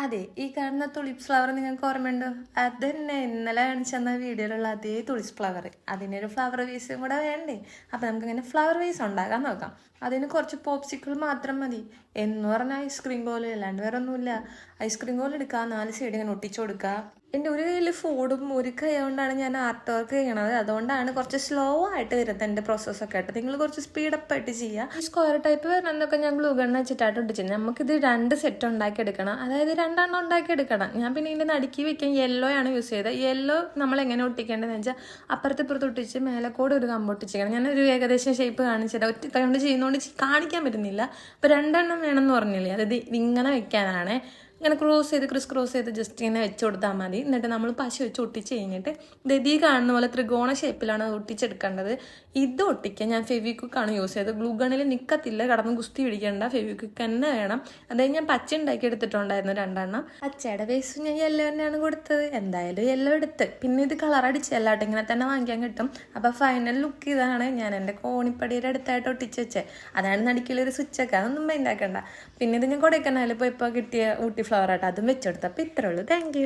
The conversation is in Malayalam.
അതെ ഈ കാണുന്ന തുളിപ്പ് ഫ്ലവർ നിങ്ങൾക്ക് ഓർമ്മയുണ്ടോ? അത് തന്നെ ഇന്നലെ കാണിച്ചെന്ന വീഡിയോയിലുള്ള അതേ തുളിസ് ഫ്ലവർ അതിനൊരു ഫ്ലവർ വേസും കൂടെ വേണ്ടേ? അപ്പം നമുക്കിങ്ങനെ ഫ്ലവർ വേസ് ഉണ്ടാക്കാൻ നോക്കാം. അതിന് കുറച്ച് പോപ്സിക്കിൾ മാത്രം മതി. എന്ന് പറഞ്ഞാൽ ഐസ്ക്രീം പോലെ അല്ലാണ്ട് വേറെ ഒന്നുമില്ല ഐസ്ക്രീം പോലെ എടുക്കുക നാല് സൈഡ് ഇങ്ങനെ ഒട്ടിച്ചു കൊടുക്കുക എന്റെ ഒരു കയ്യിൽ ഫോണും ഒരു കൈ കൊണ്ടാണ് ഞാൻ ആർട്ട് വർക്ക് ചെയ്യണത്. അതുകൊണ്ടാണ് കുറച്ച് സ്ലോ ആയിട്ട് വരുന്നത് എന്റെ പ്രോസസ്സൊക്കെ ആയിട്ട് നിങ്ങൾ കുറച്ച് സ്പീഡപ്പ് ആയിട്ട് ചെയ്യുക സ്ക്വയർ ടൈപ്പ് വരണമെന്നൊക്കെ ഞാൻ ഗ്ലൂ വെച്ചിട്ടായിട്ട് വെച്ചിട്ടായിട്ട് ഒട്ടിച്ചത് നമുക്കിത് രണ്ട് സെറ്റ് ഉണ്ടാക്കി എടുക്കണം അതായത് രണ്ടെണ്ണം ഉണ്ടാക്കി എടുക്കണം ഞാൻ പിന്നെ ഇതിന്റെ നടുക്കി വെക്കാൻ യെല്ലോ ആണ് യൂസ് ചെയ്തത്. യെല്ലോ നമ്മൾ എങ്ങനെ ഒട്ടിക്കേണ്ടതെന്ന് വെച്ചാൽ അപ്പുറത്ത് ഇപ്പുറത്ത് ഒട്ടിച്ച് മേലക്കൂടെ ഒരു കമ്പ് ഒട്ടിച്ചിരിക്കണം ഞാനൊരു ഏകദേശം ഷേപ്പ് കാണിച്ചത് ഒറ്റ കൊണ്ട് ചെയ്യുന്നതുകൊണ്ട് കാണിക്കാൻ പറ്റുന്നില്ല. അപ്പോൾ രണ്ടെണ്ണം വേണമെന്ന് പറഞ്ഞില്ലേ? അതായത് ഇങ്ങനെ വെക്കാനാണ്. ഇങ്ങനെ ക്രോസ് ചെയ്ത് ക്രിസ് ക്രോസ് ചെയ്ത് ജസ്റ്റ് ഇങ്ങനെ വെച്ച് കൊടുത്താൽ മതി. എന്നിട്ട് നമ്മൾ പശ വെച്ച് ഒട്ടിച്ച് കഴിഞ്ഞിട്ട് ദതി കാണുന്ന പോലെ ത്രികോണ ഷേപ്പിലാണ് അത് ഒട്ടിച്ചെടുക്കേണ്ടത്. ഇത് ഒട്ടിക്കാൻ ഞാൻ ഫെവിക്വിക്കാണ് യൂസ് ചെയ്തത്. ഗ്ലൂ ഗണ്ണിൽ നിൽക്കത്തില്ല കടന്ന് കുസ്തി പിടിക്കേണ്ട. ഫെവിക്വിക്ക് തന്നെ വേണം. അതായത് ഞാൻ പച്ച ഉണ്ടാക്കി എടുത്തിട്ടുണ്ടായിരുന്നു രണ്ടെണ്ണം. പച്ചയുടെ വേസ് ഞാൻ യെല്ലോ തന്നെയാണ് കൊടുത്തത്. എന്തായാലും യെല്ലോ എടുത്ത്. പിന്നെ ഇത് കളർ അടിച്ച് കേട്ടോ ഇങ്ങനെ തന്നെ വാങ്ങിക്കാൻ കിട്ടും. അപ്പോൾ ഫൈനൽ ലുക്ക് ഇതാണ് ഞാൻ എന്റെ കോണിപ്പടിയുടെ അടുത്തായിട്ട് ഒട്ടിച്ച് വെച്ചത്. അതാണ് നടുക്കിലൊരു സ്വിച്ചൊക്കെ അതൊന്നും മൈൻഡാക്കണ്ട പിന്നെ ഇത് ഞാൻ കൊടൈക്കനാലിൽ പോയപ്പോൾ കിട്ടിയ ഊട്ടി ഫ്ലവർ ആട്ടോ അതും വെച്ചെടുത്തപ്പോൾ ഇത്രയുള്ളൂ താങ്ക്